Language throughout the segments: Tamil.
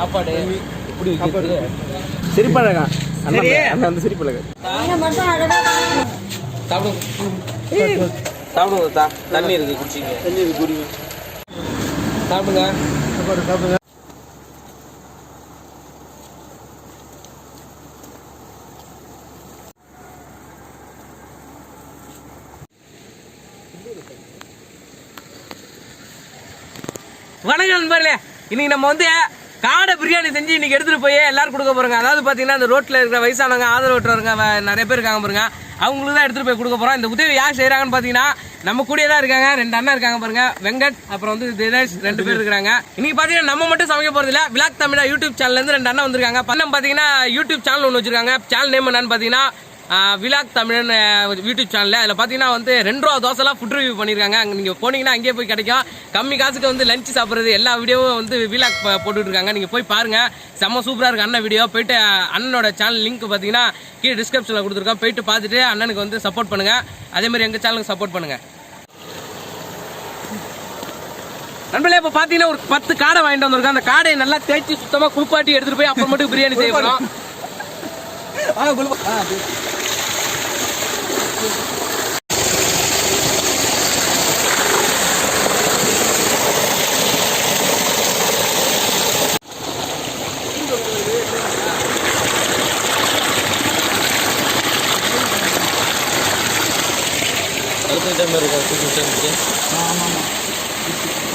சாப்பாடு. எப்படி வைக்கிறது சிரிப்பழகா சரி. அந்த சிரிப்பழகா சாப்பிடுங்க சாப்பிடுங்க தா தண்ணி இருக்கு குடிச்சிங்க தண்ணி குடிங்க. சாப்பிடுங்க. சாப்பாடு சாப்பிடுங்க. வணக்கம் நண்பர்களே. இன்னைக்கு நம்ம வந்து காடை பிரியாணி செஞ்சு இன்னைக்கு எடுத்துட்டு போய் எல்லாரும் கொடுக்க போறோங்க. அதாவது பாத்தீங்கன்னா இந்த ரோட்ல இருக்கிற வயசானவங்க ஆதரவற்றவங்க வ- நிறைய பேர் இருக்காங்க பாருங்க. அவங்களுக்கு தான் எடுத்துட்டு போய் கொடுக்க போறோம். இந்த உதவி யார் செய்கிறாங்கன்னு பாத்தீங்கன்னா நம்ம கூடயே தான் இருக்காங்க. ரெண்டு அண்ணா இருக்காங்க பாருங்க. வெங்கட் அப்புறம் வந்து தினேஷ் ரெண்டு பேர் இருக்காங்க இன்னைக்கு பாத்தீங்கன்னா நம்ம மட்டும் சமைக்க போறது இல்ல. விளாக் தமிழா யூடியூப் சேனல்ல இருந்து ரெண்டு அண்ணா வந்திருக்காங்க. பண்ணம் பாத்தீங்கன்னா யூடியூப் சேனல் ஒன்று வச்சிருக்காங்க. சேனல் நேம் என்னன்னு பாத்தீங்கன்னா விலாக் தமிழன் யூடியூப் சேனலில் அதில் பார்த்தீங்கன்னா வந்து ரெண்டு ரூபா தோசைலாம் ஃபுட் ரிவ்யூ பண்ணியிருக்காங்க அங்கே நீங்கள் போனீங்கன்னா அங்கேயே போய் கிடைக்கும். கம்மி காசுக்கு வந்து லஞ்ச் சாப்பிட்றது எல்லா வீடியோவும் வந்து விலாக் போட்டுட்ருக்காங்க நீங்கள் போய் பாருங்கள் செம்ம சூப்பராக இருக்கு அண்ணன் வீடியோ போயிட்டு அண்ணனோட சேனல் லிங்க் பார்த்தீங்கன்னா கீழே டிஸ்கிரிப்ஷனில் கொடுத்துருக்கோம். போயிட்டு பார்த்துட்டு அண்ணனுக்கு வந்து சப்போர்ட் பண்ணுங்கள் அதேமாதிரி எங்கள் சேனலுக்கு சப்போர்ட் பண்ணுங்கள் நண்பர்களே இப்போ பார்த்தீங்கன்னா ஒரு பத்து காடை வாங்கிட்டு வந்திருக்கோம். அந்த காடையை நல்லா தேய்ச்சி சுத்தமாக குளிப்பாட்டி எடுத்துகிட்டு போய் அப்புறம் மட்டும் பிரியாணி செய்ய போகிறோம் அடுத்த டைம் இருக்கா டூ ஃபிஃப்டி ஆமாம் ஆமாம்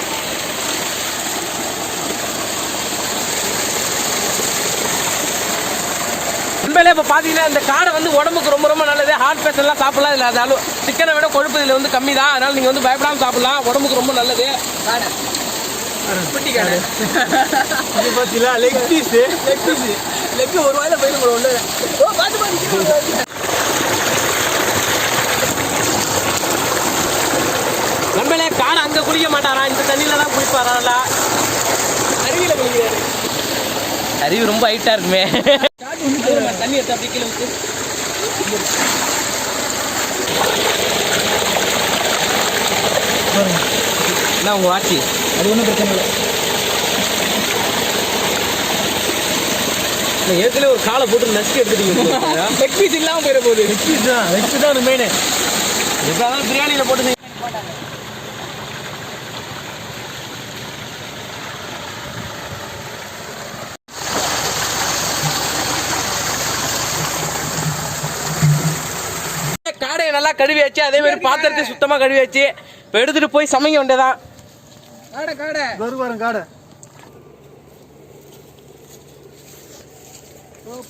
உண்மையிலே இப்போ பார்த்தீங்கன்னா இந்த காடை வந்து உடம்புக்கு ரொம்ப ரொம்ப நல்லது. ஹார்ட் பேஷண்ட்லாம் சாப்பிடலாம். இல்லை அதாலும் சிக்கனை விட கொழுப்பு இதில் வந்து கம்மி தான் அதனால நீங்கள் வந்து பயப்படாமல் சாப்பிடலாம். உடம்புக்கு ரொம்ப நல்லது. காடை. குட்டி காடை. இது பார்த்தீங்களா leg piece leg piece leg ஒரு வாயில போயிட்டு போட ஒன்று ஓ பார்த்து பார்த்து நண்பனே காடை அங்கே குளிக்க மாட்டாரா? இந்த தண்ணியில தான் குளிப்பாரா? அருவியில் குளிக்கிறாரு. அருவி ரொம்ப ஹைட்டா இருக்குமே. தண்ணி எடுத்து அப்படி கீழே என்ன உங்க வாட்சி அது ஒன்றும் பிரச்சனை இல்லை ஏற்கனவே ஒரு காலை போட்டு நசுக்கி எடுத்துட்டீங்க லெக் பீஸ் இல்லாம போயிட போகுது லெக் பீஸ் தான் லெக் பீஸ் தான் மெயின் எப்போ பிரியாணியில போட்டு செய். காடையை நல்லா கழுவியாச்சு அதே மாதிரி பாத்திரத்தை சுத்தமா கழுவியாச்சு. இப்போ எடுத்துட்டு போய் சமைக்க வேண்டியதான் காடை காடை. வருவாரம் காடை.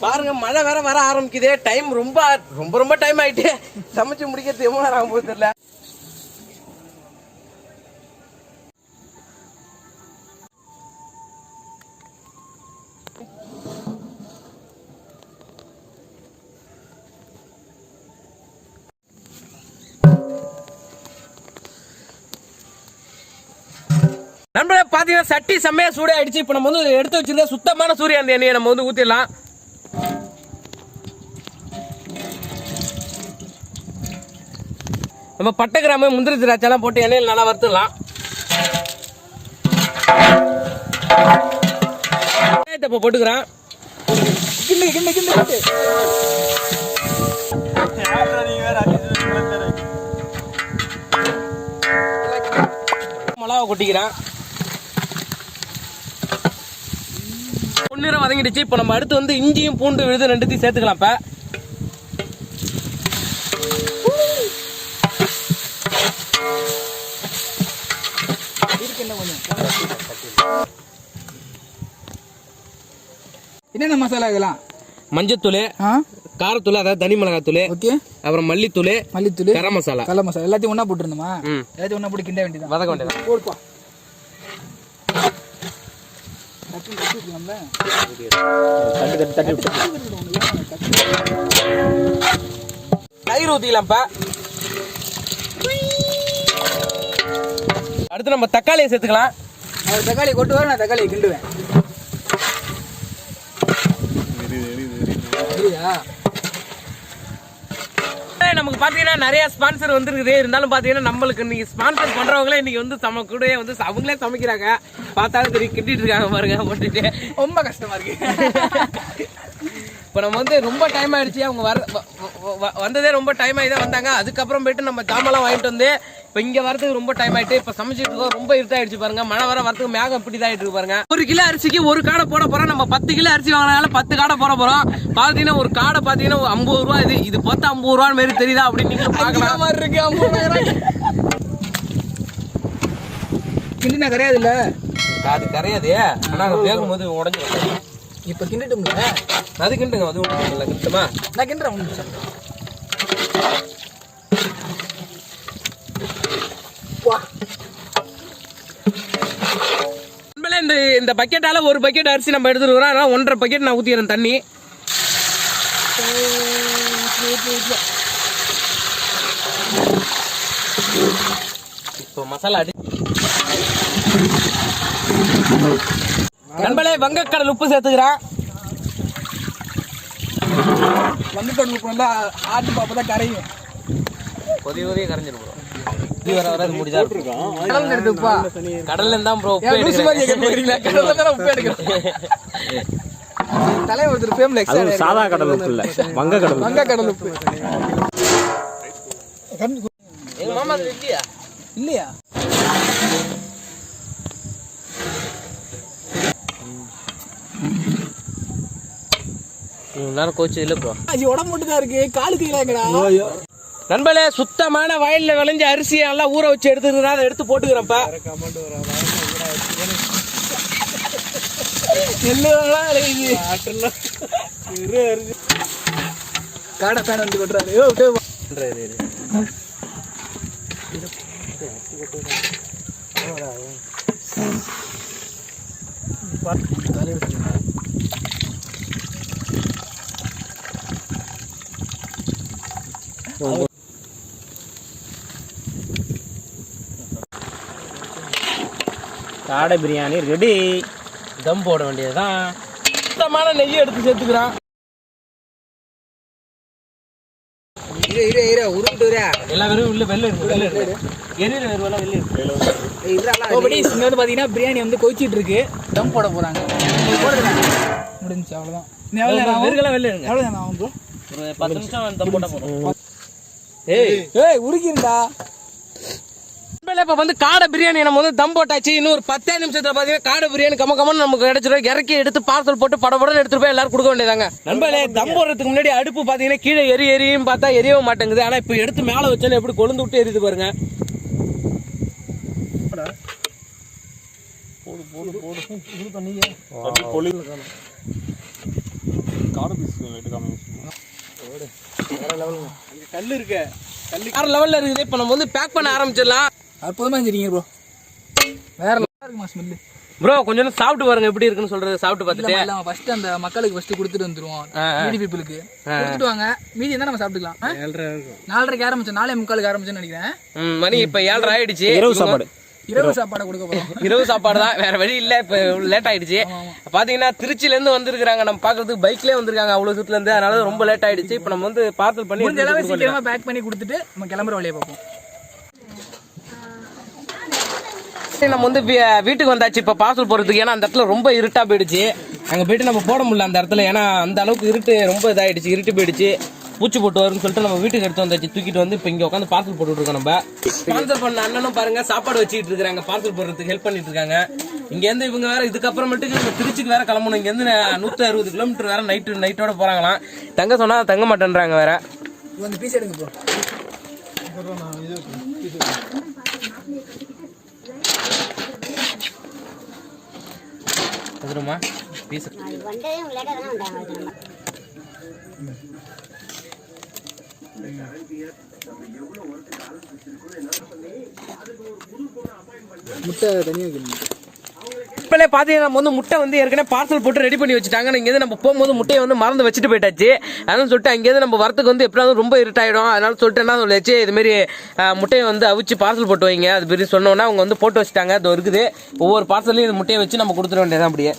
பாருங்க மழை வேற வர ஆரம்பிக்குதே. டைம் ரொம்ப ரொம்ப ரொம்ப டைம் ஆயிட்டு. சமைச்சு முடிக்கிறது எவ்வளவு நேரம் ஆகும் போகுது தெரியல. நண்பர்களே பார்த்தீங்கன்னா சட்டி செம்மையா சூடாக ஆயிடுச்சு. இப்போ நம்ம வந்து எடுத்து வச்சிருக்க சுத்தமான சூரியகாந்தி எண்ணெயை நம்ம வந்து ஊற்றிடலாம் நம்ம பட்டை கிராம முந்திரி திராட்சைலாம் போட்டு எண்ணெயில் நல்லா வறுத்துடலாம். வெங்காயத்தை இப்போ போட்டுக்கிறேன். கிண்ணு கிண்ணு கிண்ணு மிளகா கொட்டிக்கிறேன். பொன்னிறம் வதங்கிடுச்சு. இப்போ நம்ம அடுத்து வந்து இஞ்சியும் பூண்டு விழுது ரெண்டுத்தையும் சேர்த்துக்கலாம் இப்போ. என்னென்ன மசாலா இதெல்லாம்? மஞ்சத்தூள் காரத்தூள் அதாவது தனி மிளகாத்தூள் ஓகே. அப்புறம் மல்லித்தூள் மல்லித்தூள் கரம் மசாலா. கடல மசாலா. எல்லாத்தையும் ஒண்ணா போட்டுருணுமா ம். எல்லாத்தையும் ஒண்ணா போட்டு கிண்ட வேண்டியதான் வதக்க வேண்டியது போடுப்பா. டக்குனு தட்டி விட்டுலாம்ல? தட்டி தட்டி தட்டி விட்டு தயிர் ஊற்றிக்கலாம் இப்போ அடுத்து நம்ம தக்காளியை சேர்த்துக்கலாம். அவர் தக்காளி கொட்டு வர நான் தக்காளியை கிண்டுவேன். நமக்கு பார்த்தீங்கன்னா நிறைய ஸ்பான்சர் வந்துருக்குது. இருந்தாலும் பார்த்தீங்கன்னா நம்மளுக்கு இன்னைக்கு ஸ்பான்சர் பண்ணுறவங்களே இன்னைக்கு வந்து சம கூடயே வந்து அவங்களே சமைக்கிறாங்க. பார்த்தாலும் தெரியும் கிட்டிட்டு இருக்காங்க பாருங்க போட்டுட்டு. ரொம்ப கஷ்டமா இருக்கு. இப்போ நம்ம வந்து ரொம்ப டைம் ஆயிடுச்சு. அவங்க வர வ- வ- வந்ததே ரொம்ப டைம் ஆகி தான் வந்தாங்க. அதுக்கப்புறம் போயிட்டு நம்ம ஜாமெல்லாம் வாங்கிட்டு வந்து இப்போ இங்கே வரதுக்கு ரொம்ப டைம் ஆயிட்டு இப்போ சமைச்சிட்டு இருக்கோம் ரொம்ப இருட்டாயிடுச்சு பாருங்க. மழை வர வரதுக்கு மேகம் இப்படி தான் இருக்கு பாருங்க. ஒரு கிலோ அரிசிக்கு ஒரு காடை போட போறோம். நம்ம பத்து கிலோ அரிசி வாங்கினால பத்து காடை போட போறோம். பார்த்தீங்கன்னா ஒரு காடை பார்த்தீங்கன்னா ஐம்பது ரூபா இது. இது பார்த்தா ஐம்பது ரூபா மாரி தெரியுதா அப்படின்னு நீங்களும் பார்க்கலாம். மாதிரி இருக்கு ஐம்பதாயிரம் கிண்டினா கிடையாது இல்ல? அது கரையாது. ஆனால் வேகும் போது உடஞ்சி இப்ப கிண்டிட்டோம்ல? அது கிண்டுங்க அது ஒன்றும் கிட்டுமா நான் கிண்டுறேன் நிமிஷம் வா உண்மையிலே இந்த பக்கெட்டால ஒரு பக்கெட் அரிசி நம்ம எடுத்துட்டு வரோம். அதனால ஒன்றரை பக்கெட் நான் ஊற்றிடுறேன் தண்ணி. இப்போ மசாலா அடி நண்பர்களே வங்கக்கடல் உப்பு சேர்த்துக்கிறான். வங்கக்கடல் உப்பு நல்லா ஆட்டு பாப்பா தான் கரையும். கொதி கொதிய கரைஞ்சிரும் இது வர வர முடிஞ்சா கடல் எடுத்துப்பா கடல்ல இருந்தா ப்ரோ உப்பு ஏன் லூசு மாதிரி எடுக்கிறேன் கேட்க போறீங்களா? கடல்ல தானே உப்பு எடுக்கிறோம். தலைவர் ஃபேம்ல அது எக்ஸ்ட்ரா சாதா கடல் உப்பு இல்ல. வங்க கடல் உப்பு. வங்க கடல் உப்பு. எங்க மாமா அது இல்லையா? இல்லையா? நேரம் கோச்சு இல்லை ப்ரோ. அது உடம்பு மட்டும் தான் இருக்கு. காலு கையிலாங்கடா நண்பர்களே சுத்தமான வயல்ல விளைஞ்ச அரிசியை நல்லா ஊற வச்சு எடுத்துக்கிறா அதை எடுத்து போட்டுக்கிறேன்ப்பா. நெல்லுலாம் விளையுது. காடை பேன் வந்து கொட்டுறாரு. ஏய், விட்டு வா. காடை பிரியாணி ரெடி தம் போட வேண்டியதுதான். சுத்தமான நெய்யை எடுத்து சேர்த்துக்கிறான். இரு இரு இரு. எல்லா வெறும் உள்ள வெள்ளை இருக்கு வெள்ளை இருக்கு. எரியில வெறும் வெள்ளை இருக்கு. படி, இங்க வந்து பாத்தீங்கன்னா பிரியாணி வந்து கொதிச்சிட்டு இருக்கு. தம் போட போறாங்க. முடிஞ்சுச்சு அவ்வளவுதான். ஆகும்? வெறுகெல்லாம் வெள்ளை இருங்க? ஒரு பத்து நிமிஷம் தம் போட்டா போதும் ஏய் ஏய் நண்பர்களே, இப்ப வந்து காடை பிரியாணி நம்ம வந்து தம் போட்டாச்சு. இன்னும் ஒரு பத்தே நிமிஷத்துல பாத்தீங்கன்னா காடை பிரியாணி கம்ம கம்மன்னு நமக்கு கிடைச்சிரும். இறக்கி எடுத்து பார்சல் போட்டு படபடன்னு எடுத்துட்டு போய் எல்லாரும் கொடுக்க வேண்டியதாங்க நண்பர்களே தம் போடுறதுக்கு முன்னாடி அடுப்பு பாத்தீங்கன்னா கீழே எரி எரியும் பார்த்தா எரியவும் மாட்டேங்குது. ஆனா இப்ப எடுத்து மேல வச்சாலும் எப்படி கொழுந்து விட்டு எரியுது பாருங்க. கல்லு இருக்கு. வேற லெவல்ல இருக்குது. இப்ப நம்ம வந்து பேக் பண்ண ஆரம்பிச்சிடலாம். அற்புதமா செஞ்சீங்க ப்ரோ வேற இருக்குமா ஸ்மெல்லு ப்ரோ கொஞ்சம் நேரம் சாப்பிட்டு பாருங்க எப்படி இருக்குன்னு சொல்றது சாப்பிட்டு பார்த்துட்டு. இல்ல ஃபர்ஸ்ட் அந்த மக்களுக்கு ஃபர்ஸ்ட் கொடுத்துட்டு வந்துருவோம். மீதி பீப்புளுக்கு கொடுத்துட்டு வாங்க. மீதி இருந்தா நம்ம சாப்பிட்டுக்கலாம். ஆ? நாலரைக்கு ஆரம்பிச்சோம். நாலே முக்காலுக்கு ஆரம்பிச்சோன்னு நினைக்கிறேன். மணி இப்ப ஏழரை ஆயிடுச்சு. இரவு சாப்பாடு. இரவு சாப்பாடை கொடுக்க போறோம். இரவு சாப்பாடு தான். வேற வழி இல்ல இப்ப லேட் ஆயிடுச்சு. பாத்தீங்கன்னா திருச்சில இருந்து வந்திருக்காங்க நம்ம பாக்குறதுக்கு பைக்லயே வந்திருக்காங்க அவ்வளவு சுத்துல இருந்து. அதனால ரொம்ப லேட் ஆயிடுச்சு. இப்ப நம்ம வந்து பார்சல் பண்ணி முடிஞ்ச எடுத்துட்டு அளவு கொடுக்க சீக்கிரமா பேக் பண்ணி கொடுத்துட்டு நம்ம கிளம்புற வழியை பார்ப்போம் வேண்டியது. நம்ம வந்து வீட்டுக்கு வந்தாச்சு இப்ப பார்சல் போறதுக்கு. ஏன்னா அந்த இடத்துல ரொம்ப இருட்டா போயிடுச்சு. அங்க போயிட்டு நம்ம போட முடியல அந்த இடத்துல. ஏன்னா அந்த அளவுக்கு இருட்டு ரொம்ப இதாயிடுச்சு இருட்டு போயிடுச்சு. பூச்சி போட்டு வரும்னு சொல்லிட்டு நம்ம வீட்டுக்கு எடுத்து வந்தாச்சு. தூக்கிட்டு வந்து இப்ப இங்க உட்காந்து பார்சல் போட்டுட்டு இருக்கோம் நம்ம. ஸ்பான்சர் பண்ண அண்ணனும் பாருங்க சாப்பாடு வச்சுக்கிட்டு இருக்காங்க பார்சல் போடுறதுக்கு ஹெல்ப் பண்ணிட்டு இருக்காங்க. இங்க இருந்து இவங்க வேற இதுக்கப்புறமேட்டுக்கு நம்ம திருச்சிக்கு வேற கிளம்பணும். இங்க இருந்து நூத்தி அறுபது கிலோமீட்டர் வேற நைட்டு நைட்டோட போறாங்களாம். தங்க சொன்னா தங்க மாட்டேன்றாங்க வேற. வந்து பீஸ் எடுங்க ப்ரோ வந்துருமா பீஸ். முட்டை தனியாக இப்பலே பார்த்தீங்கன்னா நம்ம வந்து முட்டை வந்து ஏற்கனவே பார்சல் போட்டு ரெடி பண்ணி வச்சுட்டாங்க. இங்கேருந்து நம்ம போகும்போது முட்டையை வந்து மறந்து வச்சுட்டு போயிட்டாச்சு. அதனால சொல்லிட்டு அங்கேருந்து நம்ம வரத்துக்கு வந்து எப்படியாவது ரொம்ப இருட்டாயிடும். அதனால சொல்லிட்டு என்ன சொல்லியாச்சு இதுமாரி முட்டையை வந்து அவிச்சு பார்சல் போட்டு வைங்க. அது பெரிய சொன்னோன்னா அவங்க வந்து போட்டு வச்சுட்டாங்க. அது இருக்குது. ஒவ்வொரு பார்சல்லையும் இந்த முட்டையை வச்சு நம்ம கொடுத்துட வேண்டியதான் அப்படியே.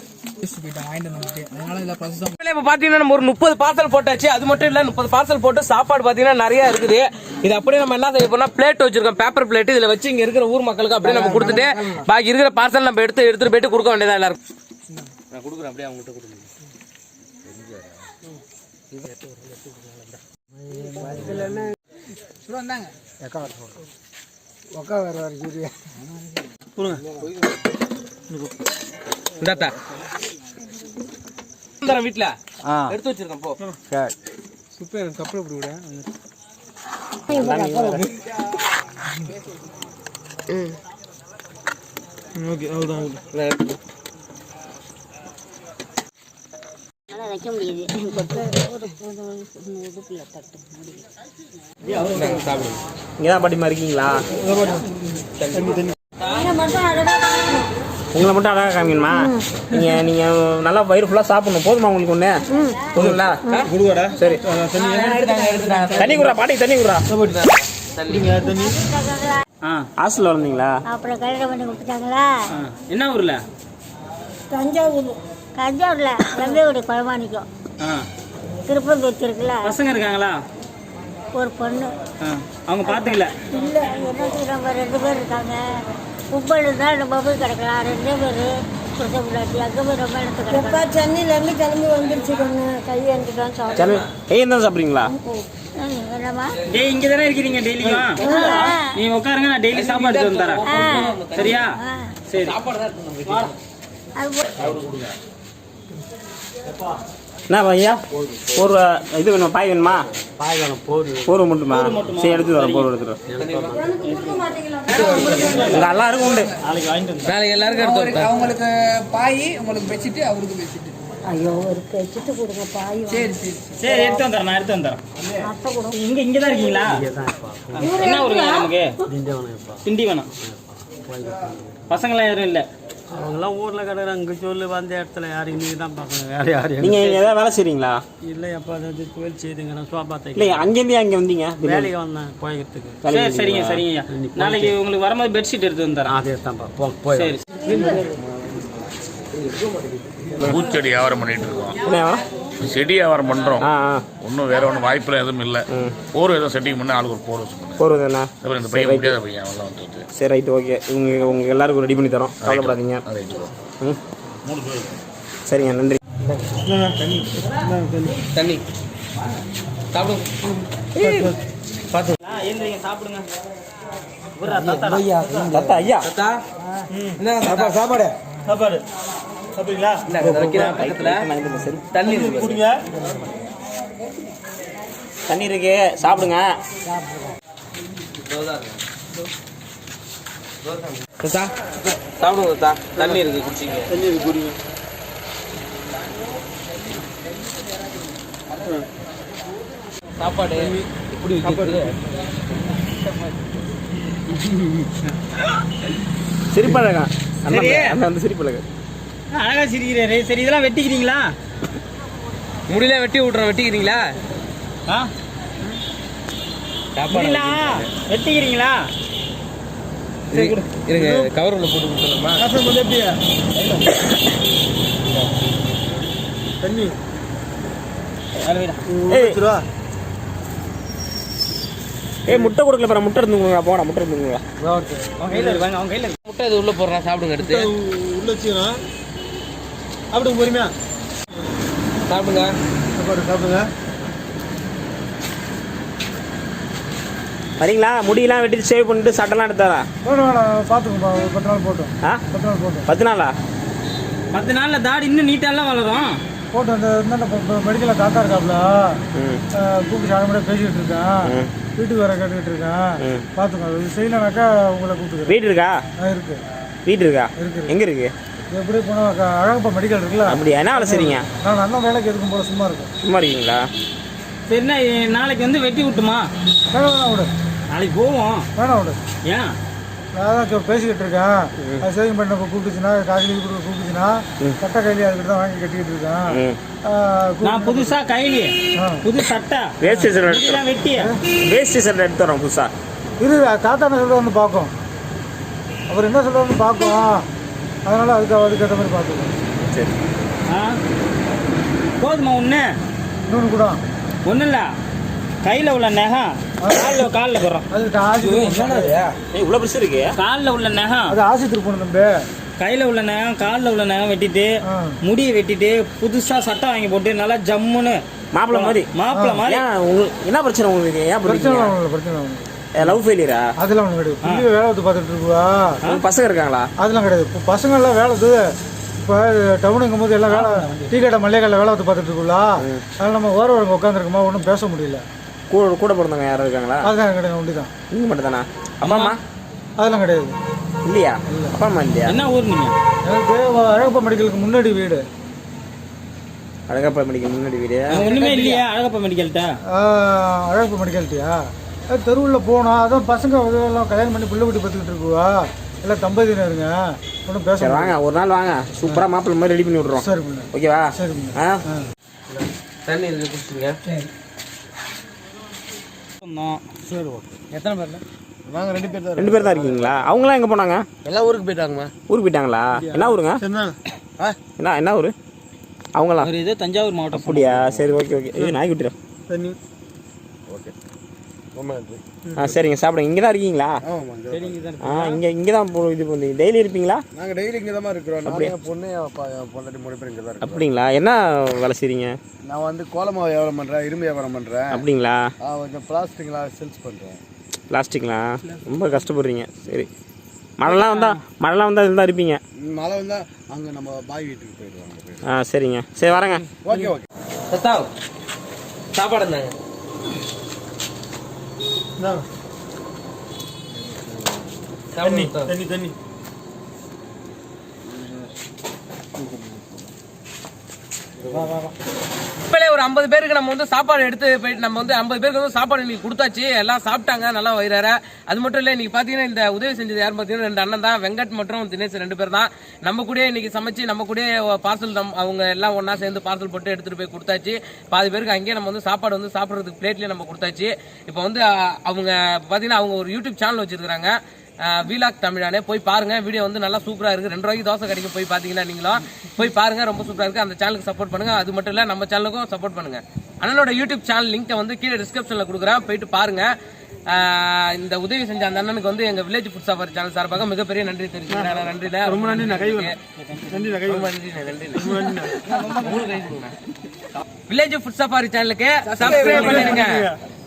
யோசிச்சு போயிட்டேன் வாங்கிட்டு வந்துட்டு அதனால இதில் ப்ராசஸ் இப்போ பார்த்தீங்கன்னா நம்ம ஒரு முப்பது பார்சல் போட்டாச்சு. அது மட்டும் இல்லை முப்பது பார்சல் போட்டு சாப்பாடு பார்த்தீங்கன்னா நிறைய இருக்குது. இது அப்படியே நம்ம என்ன செய்ய போறோம்னா பிளேட் வச்சிருக்கோம் பேப்பர் பிளேட் இதில் வச்சு இங்கே இருக்கிற ஊர் மக்களுக்கு அப்படியே நம்ம கொடுத்துட்டு பாக்கி இருக்கிற பார்சல் நம்ம எடுத்து எடுத்துட்டு போயிட்டு கொடுக்க வேண்டியதா எல்லாருக்கும். நான் கொடுக்குறேன் அப்படியே அவங்ககிட்ட கொடுங்க. இந்தாத்தா. தரேன் வீட்டில் எடுத்து வச்சிருக்கேன் போ. அதெல்லாம் வைக்க முடியுது. கொட்டை ஒரு ஒரு உடுப்பில் தட்டு முடியும் இந்தாங்க, சாப்பிடுங்க இங்கே தான் பாட்டிமா இருக்கீங்களா உங்களை மட்டும் அழகாக காமிக்கணுமா? நீங்கள் நீங்கள் நல்லா வயிறு ஃபுல்லாக சாப்பிடணும். போதுமா உங்களுக்கு ஒன்று போதுங்களா குடுவாடா. சரி. தண்ணி குடுறா பாட்டி தண்ணி குடுறா. ஆ ஹாஸ்டலில் வந்தீங்களா அப்புறம் கல்யாணம் பண்ணி கொடுத்துட்டாங்களா? என்ன ஊரில்? தஞ்சாவூர். தஞ்சாவூர்ல வெள்ளையோட குழம்பானிக்கும் ஆ. திருப்பந்தூர் இருக்குல்ல பசங்க இருக்காங்களா? ஒரு பொண்ணு. ஆ அவங்க பார்த்துக்கல இல்லை என்ன செய்யறாங்க ரெண்டு பேர் இருக்காங்க. கும்பல் இருந்தால் நம்ம போய் கிடக்கலாம். ரெண்டே பேர் புருஷ முன்னாடி அங்கே போய் ரொம்ப கிடக்கலாம். சென்னையிலேருந்து கிளம்பி வந்துருச்சு கண்ணு சாப்பிடுவோம் கையை தான் சாப்பிட்றீங்களா? டேய் இங்கே தானே டெய்லியும்? உட்காருங்க நான் டெய்லி சாப்பாடு எடுத்து தரேன். சரியா? சரி. என்ன ஐயா? ஒரு இது வேணும்? பாய் வேணுமா? பாய் வேணும் போர் போர் மட்டுமா? சரி எடுத்து வரேன் போர் எடுத்துட்டு இங்கே எல்லாருக்கும் உண்டு. நாளைக்கு வாங்கிட்டு நாளைக்கு எல்லாருக்கும் எடுத்து அவங்களுக்கு பாய் உங்களுக்கு பெட்ஷீட்டு அவருக்கு பெட்ஷீட்டு ஐயோ ஒரு வச்சுட்டு கொடுங்க பாய் சரி சரி. சரி எடுத்து வந்துடுறேன் நான் எடுத்து வந்துடுறேன். அத்தை கூட. இங்க இங்க தான் இருக்கீங்களா என்ன ஊருங்க நமக்கு? திண்டிவனம் பசங்களாம் யாரும் இல்ல? அவங்கெல்லாம் ஊர்ல கிடக்குறாங்க இங்க சொல்லு வந்த இடத்துல யாரும் இன்னைக்கு தான் பார்க்கணும். வேற யாரும் நீங்க இங்க ஏதாவது வேலை செய்றீங்களா? இல்லை எப்போ அதாவது தொழில் செய்துங்க நான் சோபா தைக்க இல்ல அங்கேருந்து அங்க வந்தீங்க? வேலைக்கு வந்தேன் போய்க்கிறதுக்கு சரி சரிங்க சரிங்க. நாளைக்கு உங்களுக்கு வரும்போது பெட்ஷீட் எடுத்து வந்துடுறேன். அதே தான்ப்பா. போ போய் சரி. பூச்செடி வியாபாரம் பண்ணிட்டு இருக்கோம்? செடி வியாபாரம் ஆ ஒன்றும் வேற ஒன்றும் வாய்ப்புல எதுவும் இல்லை. போர் எதுவும் செட்டிங் பண்ண ஆளுக்கு ஒரு போர் வச்சுக்கணும் போறதுண்ணா அப்புறம் இந்த பையன் முடியாத பையன் அவெல்லாம் வந்துட்டு. சரி ரைட் ஓகே உங்க உங்க எல்லாருக்கும் ரெடி பண்ணி தரோம். கவலைப்படாதீங்க. சரிங்க நன்றி. தண்ணி. சாப்பிடுங்க. சாப்பிடுங்க தாத்தா ஐயா சாப்பாடு. சாப்பாடு. சாப்பிடுங்களா இந்தாங்க, இதை வைக்கிறேன் பக்கத்துல தண்ணி இருக்கு குடிங்க. தண்ணி இருக்கு சாப்பிடுங்க. தாத்தா சாப்பிடுங்க தாத்தா. தண்ணி இருக்கு குடிச்சிங்க தண்ணி குடிங்க. சாப்பாடு எப்படி வைக்கிறது சிரிப்பழகா அண்ணன் அண்ணன் வந்து சிரிப்பழகா அழகா சிரிக்கிறாரு. சரி இதெல்லாம் வெட்டிக்கிறீங்களா? முடியல வெட்டி விட்றோம் வெட்டிக்கிறீங்களா? ஆ? வெட்டிக்கிறீங்களா? இரு- இருங்க கவர் உள்ள போட்டு கொடுத்துடலாமா? தண்ணி. ஏய் ஏய் முட்டை கொடுக்கல பாரு முட்டை இருந்துங்க போடா முட்டை இருந்துங்க அவங்க கையில இருக்கு வாங்க அவங்க கையில இருக்கு. முட்டை இது உள்ள போடுறேன் சாப்பிடுங்க எடுத்து உள்ள வச்சுக்கிறோம் சாப்பிடுங்க பொறுமையா. சாப்பிடுங்க. சாப்பாடு சாப்பிடுங்க. வரீங்களா? முடியெல்லாம் வெட்டி சேவ் பண்ணிட்டு சட்டெல்லாம் எடுத்தாரா? பார்த்துக்கோப்பா ஒரு பத்து நாள் போட்டோம் ஆ? பத்து நாள் போட்டோம் பத்து நாளா? பத்து நாள்ல தாடி இன்னும் நீட்டாலாம் வளரும். போட்டு அந்த மெடிக்கலில் தாத்தா இருக்காப்புல. ம். கூப்பிட்டு கூட பேசிக்கிட்டு இருக்கேன். வீட்டுக்கு வர கேட்டுக்கிட்டு இருக்கேன். பார்த்துக்கோ இது செய்யலைனாக்கா உங்களை கூப்பிட்டுக்கிறேன். வீடு இருக்கா? ஆ இருக்கு. வீடு இருக்கா? இருக்குது. எங்க இருக்கு? இது எப்படி போனால் அழகப்பா மெடிக்கல் இருக்குல்ல? அப்படியா? என்ன வேலை செய்றீங்க? நான் நல்ல வேலைக்கு எதுக்கும் போல சும்மா இருக்கும் சும்மா இருக்கீங்களா? சரிண்ணா இ- நாளைக்கு வந்து வெட்டி விட்டுமா? வேணாம் வேணாம் விடு. நாளைக்கு போவோம். வேணாம் விடு. ஏன்? நான் தான் இப்ப பேசிக்கிட்டு இருக்கேன். அது சேவிங் பண்ண கூப்பிட்டுச்சுன்னா காய்கறி கொடுக்க கூப்பிட்டுச்சுன்னா கட்ட கைலி அதுக்கிட்ட தான் வாங்கி கட்டிக்கிட்டு இருக்கேன். ஆ, நான் புதுசா கைலி. ஆ. புது சட்டை. வேஸ்ட் சட்டை முடியெல்லாம் வெட்டி வேஸ்ட் சட்டை எடுத்து வரோம் புதுசா. இரு தாத்தா என்ன சொல்ல வந்து பார்க்கும் அவர் என்ன சொல்ல வந்து பார்க்கும் அதனால அதுக்கு அதுக்கேற்ற மாதிரி பார்த்துக்கோ சரி. ஆ? போதுமா ஒன்று இன்னொன்று கூட. ஒன்றும் இல்லை கையில் உள்ள நகம் காலில் காலில் போடுறோம். அது ஆசி ஏய் இவ்வளோ பெருசு இருக்கு. காலில் உள்ள நகம் அது ஆசித்துக்கு போகணும் தம்பி. கையில் உள்ள நகம் காலில் உள்ள நகம் வெட்டிட்டு. முடியை வெட்டிட்டு புதுசாக சட்டை வாங்கி போட்டு நல்லா ஜம்முன்னு மாப்பிள்ளை மாதிரி. மாப்பிள்ளை மாதிரி. என்ன பிரச்சனை உங்களுக்கு? ஏன் பிரச்சனை பிரச்சனை லவ் ஃபெயிலியரா அதெல்லாம் ஒன்றும் கிடையாது. புள்ளி வேலை வந்து பார்த்துட்டு இருக்குவா? பசங்க இருக்காங்களா? அதெல்லாம் கிடையாது. இப்போ பசங்கள்லாம் வேலை இது. இப்போ டவுனுங்கும் போது எல்லாம் வேலை டீ கடை மல்லிகை கடையில் வேலை வந்து பார்த்துட்டு இருக்குல்ல அதனால் நம்ம ஓர வரங்க உட்காந்துருக்கோமா ஒன்றும் பேச முடியல. கூட கூட பிறந்தவங்க யாரும் இருக்காங்களா? அதுதான் கிடையாது ஒண்டி தான் நீங்க மட்டும் தானா அப்பா அம்மா? அதெல்லாம் கிடையாது. இல்லையா? அப்பா அம்மா இல்லையா? என்ன ஊர் நீங்கள் எனக்கு அழகப்பா மெடிக்கலுக்கு முன்னாடி வீடு. அழகப்பா மெடிக்கல் முன்னாடி வீடு. ஒன்றுமே இல்லையா அழகப்பா மெடிக்கல்கிட்ட? அழகப்பா மெடிக்கல்ட்டியா தெருவில் போனோம் அதான் பசங்க எல்லாம் கல்யாணம் பண்ணி பிள்ளை குட்டி பார்த்துக்கிட்டு இருக்குவா? எல்லாம் தம்பதியினருங்க. ஒன்றும் பேச சரி வாங்க. ஒரு நாள் வாங்க. சூப்பரா மாப்பிள்ளை மாதிரி ரெடி பண்ணி விட்றோம் சரி பண்ணு ஓகேவா? சரி பண்ணு ஆ? தண்ணி இதில் குடிச்சுங்க எத்தனை பேர்ல? நாங்கள் ரெண்டு பேர் தான் ரெண்டு பேர் தான் இருக்கீங்களா? அவங்களாம் எங்க போனாங்க? எல்லாம் ஊருக்கு போயிட்டாங்கம்மா. ஊருக்கு போயிட்டாங்களா? என்ன ஊருங்க? என்ன என்ன ஊரு? அவங்களாம் இது தஞ்சாவூர் மாவட்டம். அப்படியா? சரி ஓகே ஓகே. இது நாய் குட்டிடும் தண்ணி ஆ சரிங்க. சாப்பிடுங்க. இங்கே தான் இருக்கீங்களா ஆ இங்கே இங்கே தான் போ- இது பண்ணி. டெய்லி இருப்பீங்களா? நாங்கள் டெய்லி இங்கே தான் இருக்கிறோம் என் பொண்ணு பொண்டாட்டி மூணு பேர் இங்கே தான் அப்படிங்களா? என்ன வேலை செய்றீங்க? நான் வந்து கோலமாவு வியாபாரம் பண்ணுறேன் இரும்பு வியாபாரம் பண்ணுறேன் அப்படிங்களா? கொஞ்சம் பிளாஸ்டிக்லாம் சேல்ஸ் பண்ணுறேன் பிளாஸ்டிக்லாம் ரொம்ப கஷ்டப்படுறீங்க. சரி. மழைலாம் வந்தா மழைலாம் வந்தால் இருந்தால் இருப்பீங்க. மழை வந்தால் அங்கே நம்ம பாய் வீட்டுக்கு போயிடுவோம் ஆ சரிங்க. சரி வரேங்க. Okay okay. சத்தாவ் சாப்பாடு இருந்தாங்க தண்ணி தண்ணி தண்ணி இப்போலே ஒரு ஐம்பது பேருக்கு நம்ம வந்து சாப்பாடு எடுத்து போயிட்டு நம்ம வந்து ஐம்பது பேருக்கு வந்து சாப்பாடு இன்னைக்கு கொடுத்தாச்சு. எல்லாம் சாப்பிட்டாங்க நல்லா வயிறார. அது மட்டும் இல்லை இன்னைக்கு பார்த்தீங்கன்னா இந்த உதவி செஞ்சது யார் பார்த்தீங்கன்னா ரெண்டு அண்ணன் தான். வெங்கட் மற்றும் தினேஷ் ரெண்டு பேர் தான். நம்ம கூட இன்னைக்கு சமைச்சு நம்ம கூட பார்சல் நம் அவங்க எல்லாம் ஒன்றா சேர்ந்து பார்சல் போட்டு எடுத்துகிட்டு போய் கொடுத்தாச்சு. பாதி பேருக்கு அங்கேயே நம்ம வந்து சாப்பாடு வந்து சாப்பிட்றதுக்கு பிளேட்லேயே நம்ம கொடுத்தாச்சு. இப்போ வந்து அவங்க பார்த்தீங்கன்னா அவங்க ஒரு யூடியூப் சேனல் வச்சுருக்கிறாங்க. வீலாக் தமிழானே போய் பாருங்க. வீடியோ வந்து நல்லா சூப்பரா இருக்கு. ரெண்டு ரூபாய்க்கு தோசை கிடைக்கும் போய் பாத்தீங்கன்னா நீங்களும் போய் பாருங்க ரொம்ப சூப்பரா இருக்கு. அந்த சேனலுக்கு சப்போர்ட் பண்ணுங்க. அது மட்டும் இல்ல நம்ம சேனலுக்கும் சப்போர்ட் பண்ணுங்க. அண்ணனோட யூடியூப் சேனல் லிங்கை வந்து கீழே டிஸ்கிரிப்ஷன்ல கொடுக்குறேன். போயிட்டு பாருங்க. ஆஹ் இந்த உதவி செஞ்ச அந்த அண்ணனுக்கு வந்து எங்க வில்லேஜ் ஃபுட் சாஃபர் சேனல் சார்பாக மிகப்பெரிய நன்றி தெரிவிக்கிறேன். நன்றி ரொம்ப நன்றி நன்றி ரொம்ப நன்றி நன்றி வில்லேஜ் ஃபுட் சஃபாரி சேனலுக்கு சப்ஸ்கிரைப் பண்ணிடுங்க.